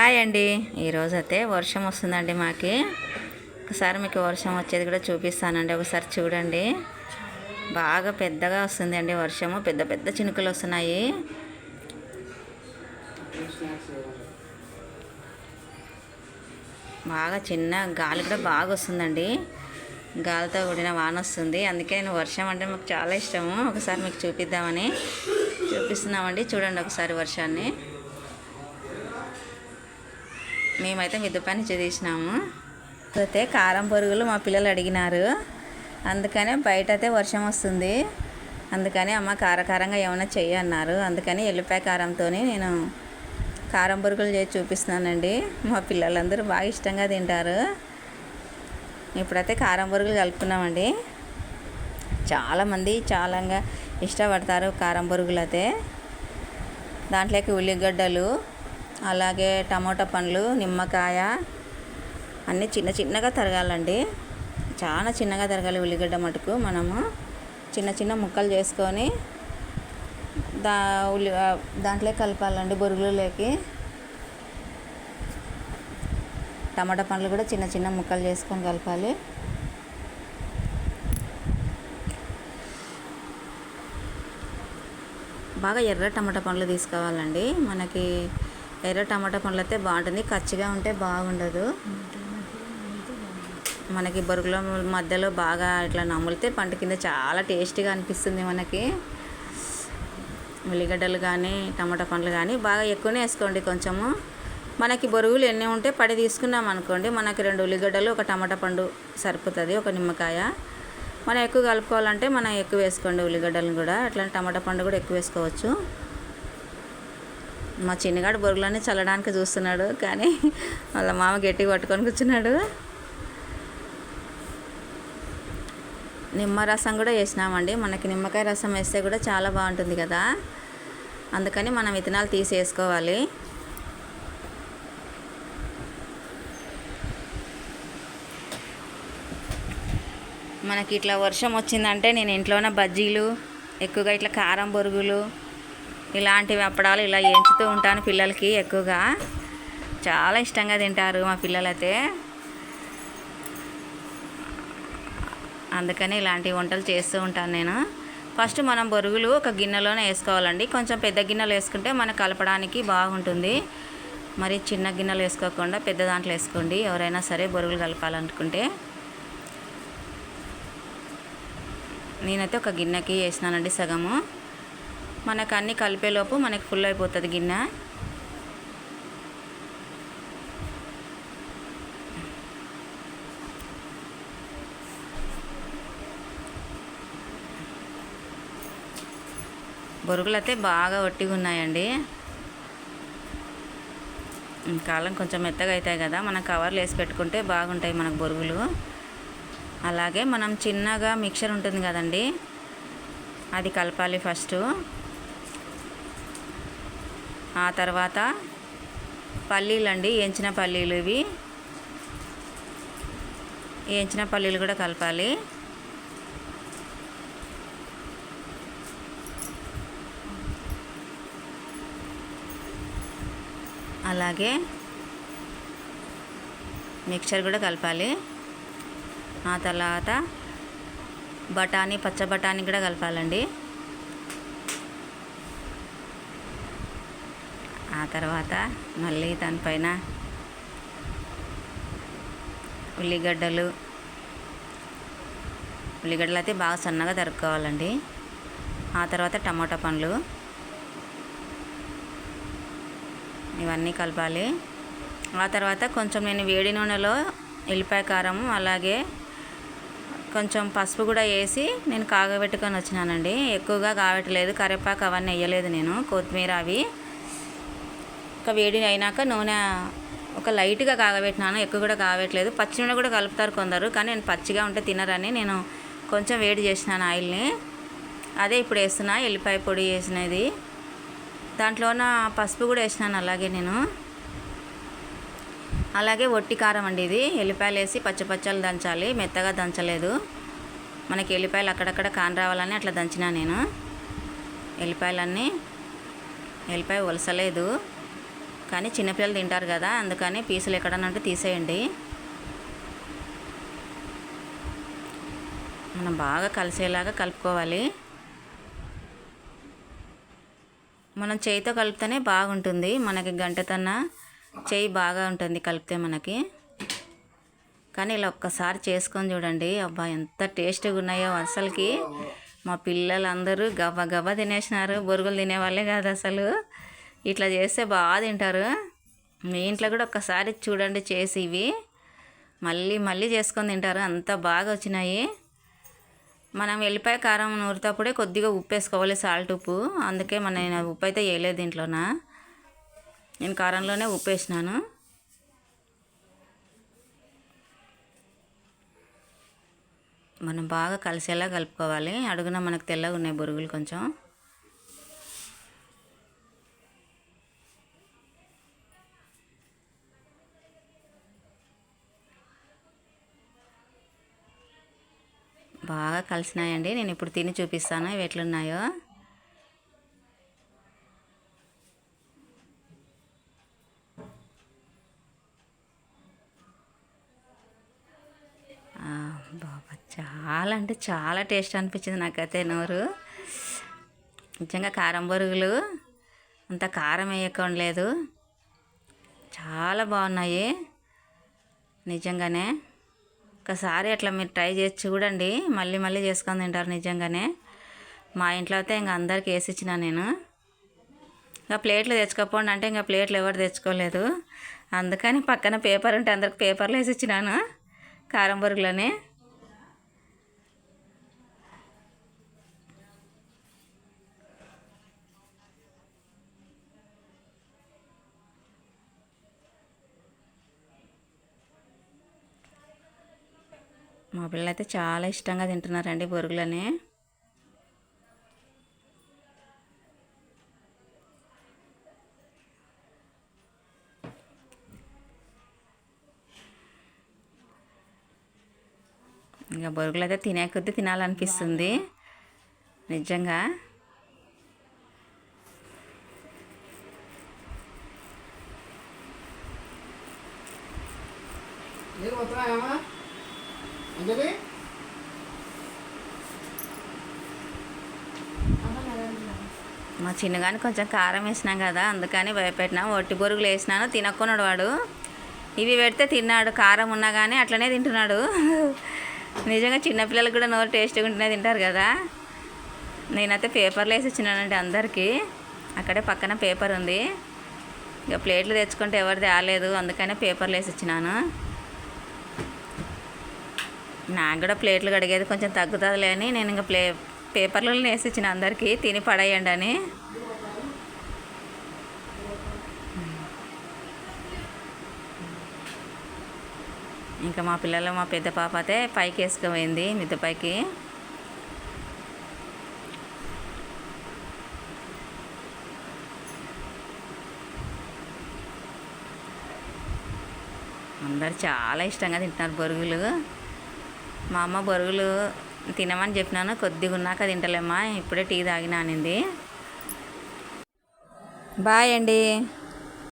Hi అండి. ఈరోజు అయితే వర్షం వస్తుందండి మాకి. ఒకసారి మీకు వర్షం వచ్చేది కూడా చూపిస్తానండి. ఒకసారి చూడండి. బాగా పెద్దగా వస్తుందండి వర్షము. పెద్ద పెద్ద చినుకులు వస్తున్నాయి. బాగా చిన్న గాలి కూడా బాగా వస్తుందండి. గాలితో కూడిన వాన వస్తుంది. అందుకే నేను వర్షం అంటే మాకు చాలా ఇష్టము. ఒకసారి మీకు చూపిద్దామని. చూపిస్తున్నామండి. చూడండి ఒకసారి వర్షాన్ని. మేమైతే మిద్దు పని చేసినాము అయితే కారం పొరుగులు మా పిల్లలు అడిగినారు. అందుకనే బయట అయితే వర్షం వస్తుంది. అందుకని అమ్మ కారకారంగా ఏమైనా చెయ్యి అన్నారు. అందుకని ఎల్లిపాయ కారంతో నేను కారం పొరుగులు చేసి చూపిస్తున్నానండి. మా పిల్లలందరూ బాగా ఇష్టంగా తింటారు. ఇప్పుడైతే కారం పొరుగులు కలుపుకున్నామండి. చాలామంది చాలాగా ఇష్టపడతారు కారం పొరుగులు అయితే దాంట్లోకి ఉల్లిగడ్డలు అలాగే టమోటా పండ్లు నిమ్మకాయ అన్నీ చిన్న చిన్నగా తరగాలండి. చాలా చిన్నగా తరగాలి ఉల్లిగడ్డ మటుకు మనము. చిన్న చిన్న ముక్కలు చేసుకొని దా ఉల్లి దాంట్లో కలపాలండి బొరుగులోకి టమాటా పండ్లు కూడా చిన్న చిన్న ముక్కలు చేసుకొని కలపాలి. బాగా ఎర్ర టమాటా పండ్లు తీసుకోవాలండి. మనకి ఎర్ర టమాటా పండ్లు అయితే బాగుంటుంది. కచ్చిగా ఉంటే బాగుండదు. మనకి బొరుగుల మధ్యలో బాగా ఇట్లా నములితే పంట కింద చాలా టేస్టీగా అనిపిస్తుంది మనకి. ఉల్లిగడ్డలు కానీ టమాటా పండ్లు కానీ బాగా ఎక్కువనే వేసుకోండి కొంచెము. మనకి బొరుగులు ఎన్ని ఉంటే పడి తీసుకున్నాం అనుకోండి మనకి రెండు ఉల్లిగడ్డలు ఒక టమాటా పండు సరిపోతుంది ఒక నిమ్మకాయ. మనం ఎక్కువ కలుపుకోవాలంటే మనం ఎక్కువ వేసుకోండి ఉల్లిగడ్డలను కూడా. అట్లాంటి టమాటా పండు కూడా ఎక్కువ వేసుకోవచ్చు. మా చిన్నగాడు బొరుగులోనే చల్లడానికి చూస్తున్నాడు కానీ వాళ్ళ మామ గట్టి పట్టుకొని కూర్చున్నాడు. నిమ్మరసం కూడా వేసినామండి. మనకి నిమ్మకాయ రసం వేస్తే కూడా చాలా బాగుంటుంది కదా. అందుకని మనం విత్తనాలు తీసేసుకోవాలి. మనకి ఇట్లా వర్షం వచ్చిందంటే నేను ఇంట్లోనే బజ్జీలు ఎక్కువగా ఇట్లా కారం బొరుగులు ఇలాంటివి అప్పడాలు ఇలా ఎంచుతూ ఉంటాను పిల్లలకి ఎక్కువగా. చాలా ఇష్టంగా తింటారు మా పిల్లలైతే. అందుకని ఇలాంటి వంటలు చేస్తూ ఉంటాను నేను. ఫస్ట్ మనం బొరుగులు ఒక గిన్నెలోనే వేసుకోవాలండి. కొంచెం పెద్ద గిన్నెలు వేసుకుంటే మనకు కలపడానికి బాగుంటుంది. మరి చిన్న గిన్నెలు వేసుకోకుండా పెద్ద దాంట్లో వేసుకోండి. ఎవరైనా సరే బొరుగులు కలపాలనుకుంటే. నేనైతే ఒక గిన్నెకి వేసినానండి సగము. మనకు అన్నీ కలిపేలోపు మనకి ఫుల్ అయిపోతుంది గిన్నె. బొరుగులు అయితే బాగా ఒట్టిగా ఉన్నాయండి. కాలం కొంచెం మెత్తగా అవుతాయి కదా మనం కవర్లు వేసి పెట్టుకుంటే బాగుంటాయి మనకు బొరుగులు. అలాగే మనం చిన్నగా మిక్చర్ ఉంటుంది కదండి అది కలపాలి ఫస్ట్ ఆ తర్వాత పల్లీలు అండి ఎంచిన పల్లీలు ఇవి. ఎంచిన పల్లీలు కూడా కలపాలి. అలాగే మిక్చర్ కూడా కలపాలి. ఆ తర్వాత బఠానీ పచ్చ బఠానీ కూడా కలపాలండి. ఆ తర్వాత మళ్ళీ దానిపైన ఉల్లిగడ్డలు. ఉల్లిగడ్డలు అయితే బాగా సన్నగా తరుక్కోవాలండి. ఆ తర్వాత టమాటా పండ్లు. ఇవన్నీ కలపాలి. ఆ తర్వాత కొంచెం నేను వేడి నూనెలో ఎల్లిపాయ కారం అలాగే కొంచెం పసుపు కూడా వేసి నేను కాగబెట్టుకొని వచ్చినానండి. ఎక్కువగా కాగబెట్టలేదు. కరివేపాకు అవన్నీ వేయలేదు నేను. కొత్తిమీర అవి ఒక వేడి అయినాక నూనె ఒక లైట్గా కాగబెట్టినాను ఎక్కువ కూడా కాగబెట్టలేదు. పచ్చి నూనె కూడా కలుపుతారు కొందరు కానీ నేను పచ్చిగా ఉంటే తినరని నేను కొంచెం వేడి చేసినాను ఆయిల్ని. అదే ఇప్పుడు వేస్తున్నా ఎల్లిపాయ పొడి వేసినది. దాంట్లోన పసుపు కూడా వేసినాను అలాగే నేను. అలాగే వట్టి కారం అండి ఇది. ఎల్లిపాయలు వేసి పచ్చపచ్చలు దంచాలి మెత్తగా దంచలేదు. మనకి ఎల్లిపాయలు అక్కడక్కడ కాని రావాలని అట్లా దంచినా నేను. ఎల్లిపాయలన్నీ ఎల్లిపాయ ఒలసలేదు. కానీ చిన్నపిల్లలు తింటారు కదా అందుకని పీసులు ఎక్కడనంటే తీసేయండి. మనం బాగా కలిసేలాగా కలుపుకోవాలి. మనం చేయితో కలిపితేనే బాగుంటుంది. మనకి గంటతన్న చేయి బాగా ఉంటుంది కలిపితే మనకి. కానీ ఇలా ఒక్కసారి చేసుకొని చూడండి. అబ్బా ఎంత టేస్ట్గా ఉన్నాయో అసలుకి. మా పిల్లలందరూ గవ్వ గవ్వ తినేసినారు. బొరుగులు తినేవాళ్ళే కాదు అసలు. ఇట్లా చేస్తే బాగా తింటారు. మీ ఇంట్లో కూడా ఒక్కసారి చూడండి చేసి ఇవి. మళ్ళీ మళ్ళీ చేసుకొని తింటారు. అంత బాగా వచ్చినాయి. మనం వెల్లిపాయ కారం నూరుతప్పుడే కొద్దిగా ఉప్పు వేసుకోవాలి సాల్ట్ ఉప్పు. అందుకే మన నేను ఉప్పు అయితే వేయలేదు దీంట్లోన. నేను కారంలోనే ఉప్పు వేసినాను. మనం బాగా కలిసేలా కలుపుకోవాలి. అడుగున మనకు తెల్లగా ఉన్నాయి బొరుగులు కొంచెం బాగా కలిసినాయండి. నేను ఇప్పుడు తిని చూపిస్తాను. ఇవి ఎట్లున్నాయో. బాబా చాలా అంటే చాలా టేస్ట్ అనిపించింది నాకైతే నోరు. నిజంగా కారం బొరుగులు అంత కారం వేయకుండా లేదు. చాలా బాగున్నాయి. నిజంగానే. ఒకసారి అట్లా మీరు ట్రై చేసి చూడండి. మళ్ళీ మళ్ళీ చేసుకొని తింటారు నిజంగానే. మా ఇంట్లో అయితే ఇంకా అందరికి వేసిచ్చిన నేను. ఇంకా ప్లేట్లు తెచ్చుకోపోండి అంటే ఇంకా ప్లేట్లు ఎవరు తెచ్చుకోలేదు. అందుకని పక్కన పేపర్ ఉంటే అందరికి పేపర్లు వేసి ఇచ్చినాను. కారం బొరుగులని. పిల్లలు అయితే చాలా ఇష్టంగా తింటున్నారండి బొరుగులని. ఇంకా బొరుగులు అయితే తినే కొద్దీ తినాలనిపిస్తుంది. నిజంగా. నీరు వస్తున్నాయమ్మా మా చిన్నగాని కొంచెం కారం వేసినాం కదా అందుకని భయపెట్టినా. ఒట్టి బొరుగులు వేసినాను తినక్కున్నాడు వాడు. ఇవి పెడితే తిన్నాడు కారం ఉన్నా కానీ అట్లనే తింటున్నాడు. నిజంగా చిన్నపిల్లలు కూడా నోరు టేస్ట్గా ఉంటేనే తింటారు కదా. నేనైతే పేపర్లు వేసి ఇచ్చినానండి అందరికీ. అక్కడే పక్కన పేపర్ ఉంది. ఇక ప్లేట్లు తెచ్చుకుంటే ఎవరిది రాలేదు అందుకనే పేపర్లు వేసి ఇచ్చినాను. నాకు కూడా ప్లేట్లు కడిగేది కొంచెం తగ్గుతుందిలే అని నేను ఇంకా ప్లే పేపర్లో వేసిచ్చిన అందరికీ తిని పడేయండి అని. ఇంకా మా పిల్లలు మా పెద్ద పాప అయితే పైకి వేసుకుపోయింది మిద్దె పైకి. అందరు చాలా ఇష్టంగా తింటున్నారు బొరుగులు. మా అమ్మ బొరుగులు తినమని చెప్పినాను కొద్దిగా ఉన్నాక తింటలేమ్మా ఇప్పుడే టీ తాగినానింది బాయ్ అండి.